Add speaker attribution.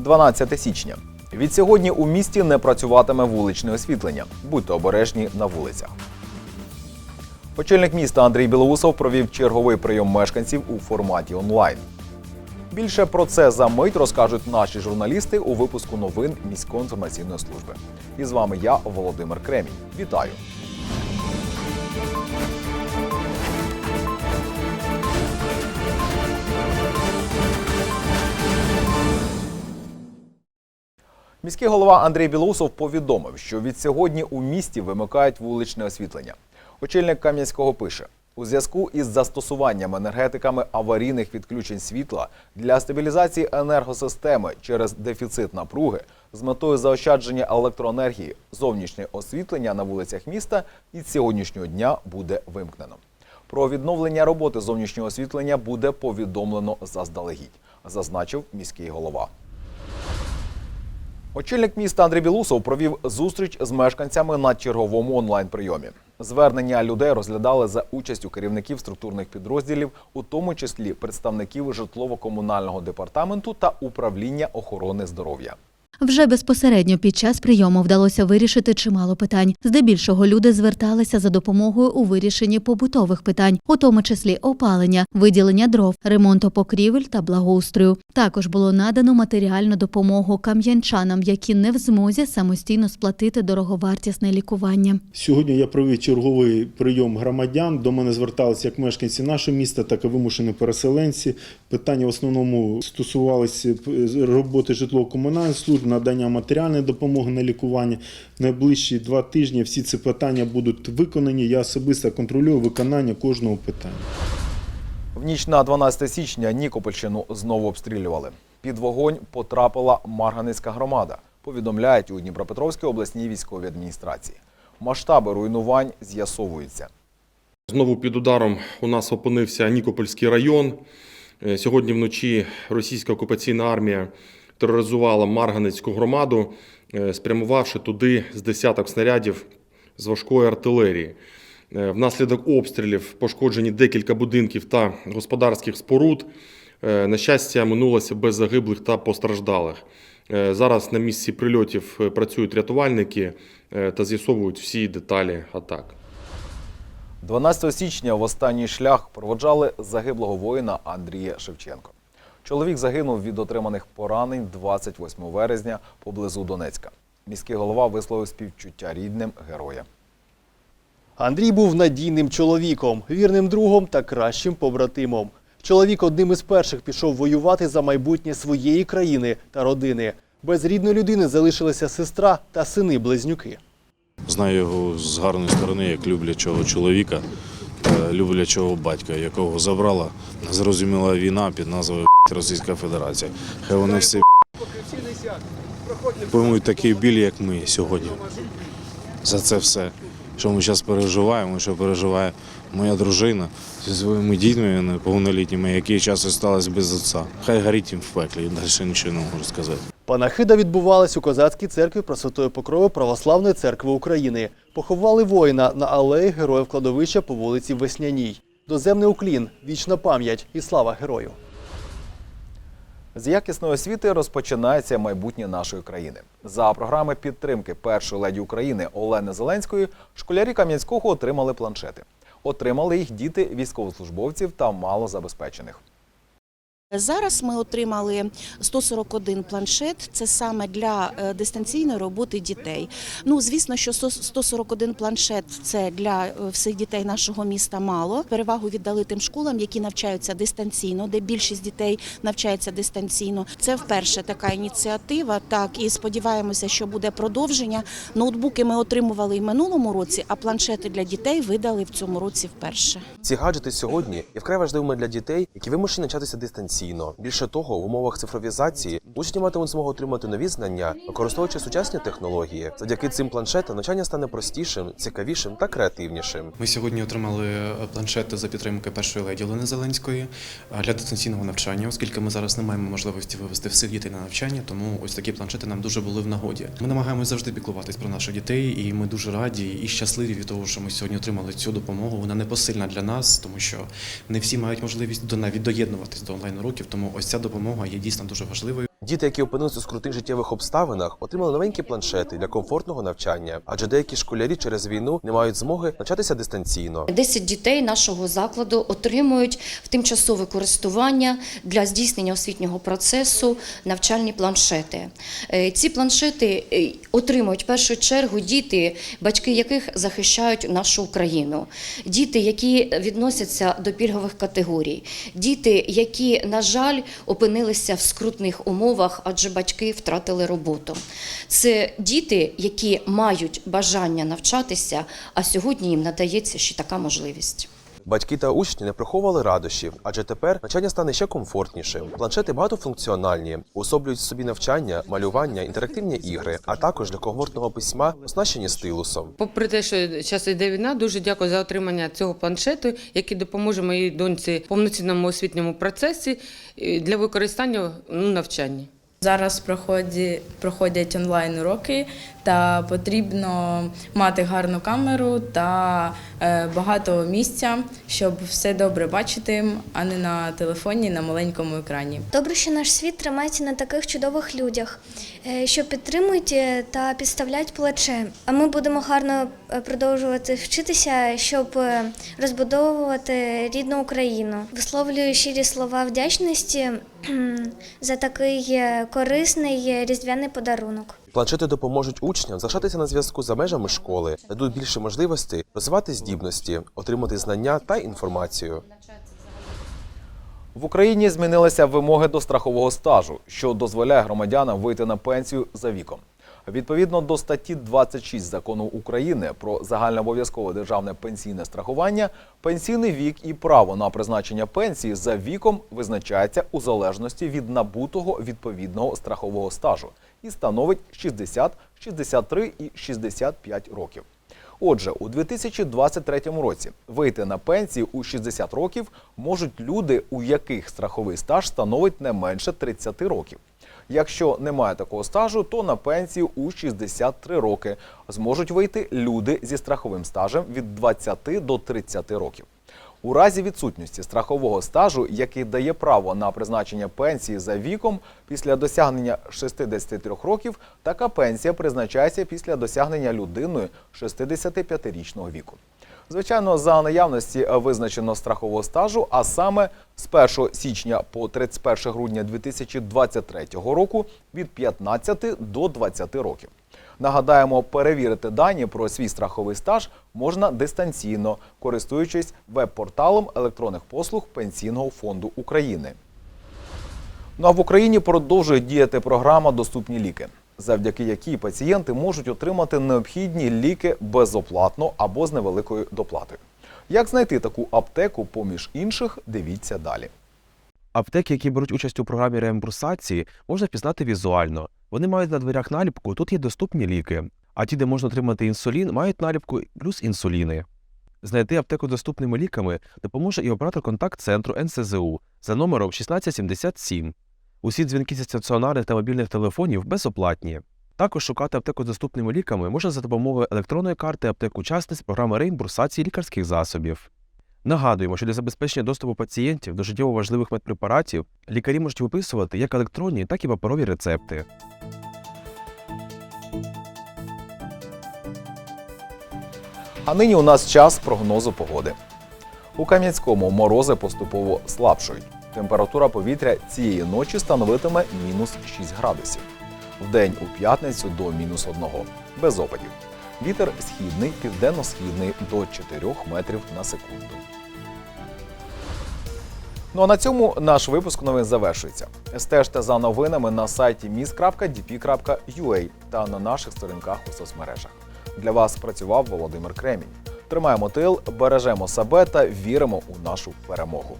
Speaker 1: 12 січня. Від сьогодні у місті не працюватиме вуличне освітлення. Будьте обережні на вулицях. Очільник міста Андрій Білоусов провів черговий прийом мешканців у форматі онлайн. Більше про це за мить розкажуть наші журналісти у випуску новин міської інформаційної служби. І з вами я, Володимир Кремінь. Вітаю! Міський голова Андрій Білоусов повідомив, що від сьогодні у місті вимикають вуличне освітлення. Очільник Кам'янського пише: у зв'язку із застосуванням енергетиками аварійних відключень світла для стабілізації енергосистеми через дефіцит напруги з метою заощадження електроенергії зовнішнє освітлення на вулицях міста із сьогоднішнього дня буде вимкнено. Про відновлення роботи зовнішнього освітлення буде повідомлено заздалегідь, зазначив міський голова. Очільник міста Андрій Білусов провів зустріч з мешканцями на черговому онлайн-прийомі. Звернення людей розглядали за участю керівників структурних підрозділів, у тому числі представників житлово-комунального департаменту та управління охорони здоров'я.
Speaker 2: Вже безпосередньо під час прийому вдалося вирішити чимало питань. Здебільшого люди зверталися за допомогою у вирішенні побутових питань, у тому числі опалення, виділення дров, ремонту покрівель та благоустрою. Також було надано матеріальну допомогу кам'янчанам, які не в змозі самостійно сплатити дороговартісне лікування.
Speaker 3: Сьогодні я провів черговий прийом громадян. До мене зверталися як мешканці нашого міста, так і вимушені переселенці. Питання в основному стосувалися роботи житлово-комунальних служб, надання матеріальної допомоги на лікування. Найближчі два тижні всі ці питання будуть виконані. Я особисто контролюю виконання кожного питання.
Speaker 1: В ніч на 12 січня Нікопольщину знову обстрілювали. Під вогонь потрапила Марганицька громада. Повідомляють у Дніпропетровській обласній військовій адміністрації. Масштаби руйнувань з'ясовуються.
Speaker 4: Знову під ударом у нас опинився Нікопольський район. Е, Сьогодні вночі російська окупаційна армія тероризувала Марганецьку громаду, е, спрямувавши туди з десяток снарядів з важкої артилерії. Е, Внаслідок обстрілів пошкоджені декілька будинків та господарських споруд. На щастя, минулося без загиблих та постраждалих. Зараз на місці прильотів працюють рятувальники та з'ясовують всі деталі атак.
Speaker 1: 12 січня в останній шлях проводжали загиблого воїна Андрія Шевченко. Чоловік загинув від отриманих поранень 28 березня поблизу Донецька. Міський голова висловив співчуття рідним героя.
Speaker 5: Андрій був надійним чоловіком, вірним другом та кращим побратимом. Чоловік одним із перших пішов воювати за майбутнє своєї країни та родини. Без рідної людини залишилася сестра та сини-близнюки.
Speaker 6: Знаю його з гарної сторони, як люблячого чоловіка, та люблячого батька, якого забрала зрозуміла війна під назвою Російська Федерація. Хай вони всі «Б***ь, поймуть такий біль, як ми сьогодні. За це все, що ми зараз переживаємо, що переживає моя дружина зі своїми дітьми неповнолітніми, які часу сталися без отця. Хай горить їм в пеклі, далі нічого не можу сказати.
Speaker 5: Панахида відбувалась у козацькій церкві Пресвятої Покрови Православної церкви України. Поховали воїна на алеї Героїв кладовища по вулиці Весняній. Доземний уклін, вічна пам'ять і слава герою.
Speaker 1: З якісної освіти розпочинається майбутнє нашої країни. За програми підтримки першої леді України Олени Зеленської школярі Кам'янського отримали планшети. Отримали їх діти військовослужбовців та малозабезпечених.
Speaker 7: Зараз ми отримали 141 планшет. Це саме для е, дистанційної роботи дітей. Ну звісно, що 100 141 планшет це для е, всіх дітей нашого міста мало. Перевагу віддали тим школам, які навчаються дистанційно, де більшість дітей навчається дистанційно. Це вперше така ініціатива. Так і сподіваємося, що буде продовження. Ноутбуки ми отримували і минулому році, а планшети для дітей видали в цьому році вперше.
Speaker 8: Ці гаджети сьогодні є вкрай важливими для дітей, які вимушені навчатися дистанційно. Більше того, в умовах цифровізації учні матимуть змогу отримати нові знання, використовуючи сучасні технології. Завдяки цим планшетам навчання стане простішим, цікавішим та креативнішим.
Speaker 9: Ми сьогодні отримали е, планшети за підтримки першої леді Олени Зеленської е, для дистанційного навчання, оскільки ми зараз не маємо можливості вивести всіх дітей на навчання, тому ось такі планшети нам дуже були в нагоді. Ми намагаємося завжди піклуватись про наших дітей, і ми дуже раді і щасливі від того, що ми сьогодні отримали цю допомогу. Вона непосильна для нас, тому що не всі мають можливість до навіть доєднуватись до онлайн уроків. Тому ось ця допомога є дійсно дуже важливою.
Speaker 8: Діти, які опинилися у скрутних життєвих обставинах, отримали новенькі планшети для комфортного навчання, адже деякі школярі через війну не мають змоги навчатися дистанційно.
Speaker 10: 10 дітей нашого закладу отримують в тимчасове користування для здійснення освітнього процесу навчальні планшети. Е, Ці планшети е, отримують в першу чергу діти, батьки яких захищають нашу Україну, діти, які відносяться до пільгових категорій, діти, які, на жаль, опинилися в скрутних умовах, адже батьки втратили роботу. Це діти, які мають бажання навчатися, а сьогодні їм надається ще така можливість.
Speaker 8: Батьки та учні не приховували радощів, адже тепер навчання стане ще комфортнішим. Планшети багатофункціональні, уособлюють собі навчання, малювання, інтерактивні ігри, а також для комфортного письма оснащені стилусом.
Speaker 11: Попри те, що зараз йде війна, дуже дякую за отримання цього планшету, який допоможе моїй доньці повноцінному освітньому процесі е, для використання ну, навчанні.
Speaker 12: Зараз проходять онлайн уроки, та потрібно мати гарну камеру та е, багато місця, щоб все добре бачити, а не на телефоні на маленькому екрані.
Speaker 13: Добре, що наш світ тримається на таких чудових людях, е, що підтримують е, та підставляють плече. А ми будемо гарно продовжувати вчитися, щоб розбудовувати рідну Україну. Висловлюю щирі слова вдячності за такий е, корисний е, різдвяний подарунок.
Speaker 8: Планшети допоможуть учням залишатися на зв'язку за межами школи, дадуть більше можливостей розвивати здібності, отримати знання та інформацію.
Speaker 1: В Україні змінилися вимоги до страхового стажу, що дозволяє громадянам вийти на пенсію за віком. Відповідно до статті 26 закону України про загальнообов'язкове державне пенсійне страхування, пенсійний вік і право на призначення пенсії за віком визначається у залежності від набутого відповідного страхового стажу і становить 60, 63 і 65 років. Отже, у 2023 році вийти на пенсію у 60 років можуть люди, у яких страховий стаж становить не менше 30 років. Якщо немає такого стажу, то на пенсію у 63 роки зможуть вийти люди зі страховим стажем від 20 до 30 років. У разі відсутності страхового стажу, який дає право на призначення пенсії за віком після досягнення 63 років, така пенсія призначається після досягнення людиною 65-річного віку. Звичайно, за наявності визначено страхового стажу, а саме з 1 січня по 31 грудня 2023 року від 15 до 20 років. Нагадаємо, перевірити дані про свій страховий стаж можна дистанційно, користуючись веб-порталом електронних послуг Пенсійного фонду України. Ну а в Україні продовжує діяти програма Доступні ліки, завдяки якій пацієнти можуть отримати необхідні ліки безоплатно або з невеликою доплатою. Як знайти таку аптеку поміж інших, дивіться далі.
Speaker 14: Аптеки, які беруть участь у програмі реімбурсації, можна впізнати візуально. Вони мають на дверях наліпку Тут є доступні ліки. А ті, де можна отримати інсулін, мають наліпку плюс інсуліни. Знайти аптеку доступними ліками допоможе і оператор контакт-центру НСЗУ за номером 1677. Усі дзвінки зі стаціонарних та мобільних телефонів безоплатні. Також шукати аптеку з доступними ліками можна за допомогою електронної карти аптек учасниць програми реімбурсації лікарських засобів. Нагадуємо, що для забезпечення доступу пацієнтів до життєво важливих медпрепаратів лікарі можуть виписувати як електронні, так і паперові рецепти.
Speaker 1: А нині у нас час прогнозу погоди. У Кам'янському морози поступово слабшують. Температура повітря цієї ночі становитиме мінус 6 градусів. Вдень у п'ятницю до мінус 1, без опадів. Вітер східний, південно-східний до 4 метрів на секунду. Ну а на цьому наш випуск новин завершується. Стежте за новинами на сайті mis.dp.ua та на наших сторінках у соцмережах. Для вас працював Володимир Кремінь. Тримаємо тил, бережемо себе та віримо у нашу перемогу.